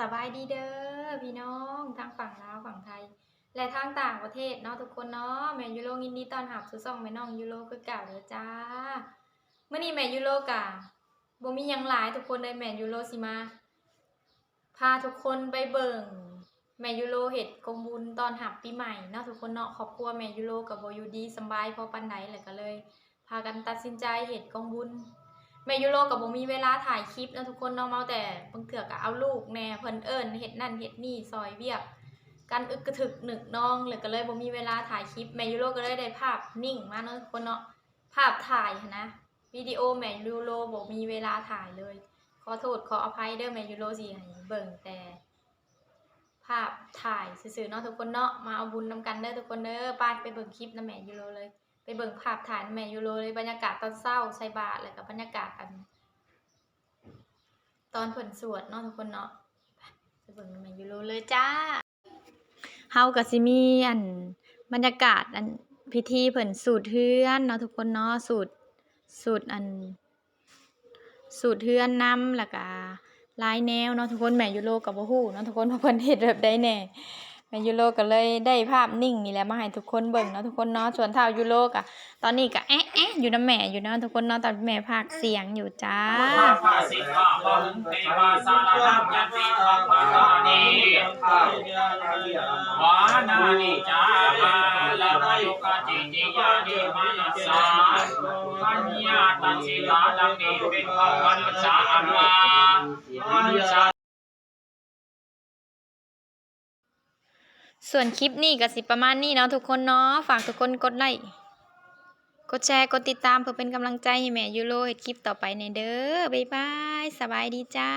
สบายดีเด้อพี่น้องทางฝั่งลาวฝั่งไทย และทางต่างประเทศเนาะทุกคนเนาะแม่ยูโรยินดีต้อนรับสู่ช่องแม่น้องยูโรคือเก่าเด้อจ้าเมื่อนี้แม่ยูโรกะบ่มียังหลายทุกคนเลยแม่ยูโรสิมา พาทุกคนไปเบิ่งแม่ยูโรเฮ็ดกงบุญตอนหับปีใหม่เนาะทุกคนเนาะครอบครัวแม่ยูโรกับโบอยู่ดีสบายพอปานใดแล้วก็เลย พากันตัดสินใจเฮ็ดกองบุญ แม่ยูโรกับบ่มีเวลาถ่ายคลิปนะทุกคนเนาะเมาแต่บางเถือกเอาลูกแน่เพิ่นเอิ้นเฮ็ดนั่นเฮ็ดนี่ซอยเวียกกันอึกกระถึกหนึกน้องเลยก็เลยบ่มีเวลาถ่ายคลิปแม่ยูโรก็เลยได้ภาพนิ่งมาเนาะทุกคนเนาะภาพถ่ายนะวิดีโอแม่ยูโรบ่มีเวลาถ่ายเลย ขอโทษขออภัยเด้อแม่ยูโรสิเบิ่งแต่ ภาพถ่ายซื่อๆเนาะทุกคนเนาะมาเอาบุญนำกันเด้อทุกคนเด้อไปไปเบิ่งคลิปนะแม่ยูโรเลย เบิ่งภาพถ่ายแม่ยูโรเลยบรรยากาศตอนเช้าใส่บาตรแล้วก็บบรรยากาศอัน ตอนเพิ่นสวดเนาะทุกคนเนาะไปเบิ่งแม่ยูโรเลยจ้าเฮาก็สิมีอันบรรยากาศอันพิธีเพิ่นสูตรเฮือนเนาะทุกคนเนาะสูตรสูตรอัน สูตรเฮือนนำแล้วก็ลายแนวเนาะทุกคนแม่ยูโรก็บ่ฮู้เนาะทุกคนว่าเพิ่นเฮ็ดแบบใดแน่ แม่ยูโรก็เลยได้ภาพนิ่งนี่แหละมาให้ทุกคนเบิ่งเนาะทุกคนเนาะส่วนเท่ายูโรก็ตอนนี้ก็แอะแอะอยู่น้ำแม่อยู่เนาะทุกคนเนาะตอนแม่พากเสียงอยู่จ้าข้าพาสิกาบังเทวาสารนังยันติขังพานิจามาลายุกจิติยานิมานัสาปัญญาตันสิลาลังนิเป็นขวันสามาวันสา ส่วนคลิปนี้ก็สิประมาณนี้เนาะทุกคนเนาะฝากทุกคนกดไลค์กดแชร์กดติดตามเพื่อเป็นกำลังใจให้แม่ยูโรเห็ดคลิปต่อไปในเด้อบ๊ายบาย สบายดีจ้า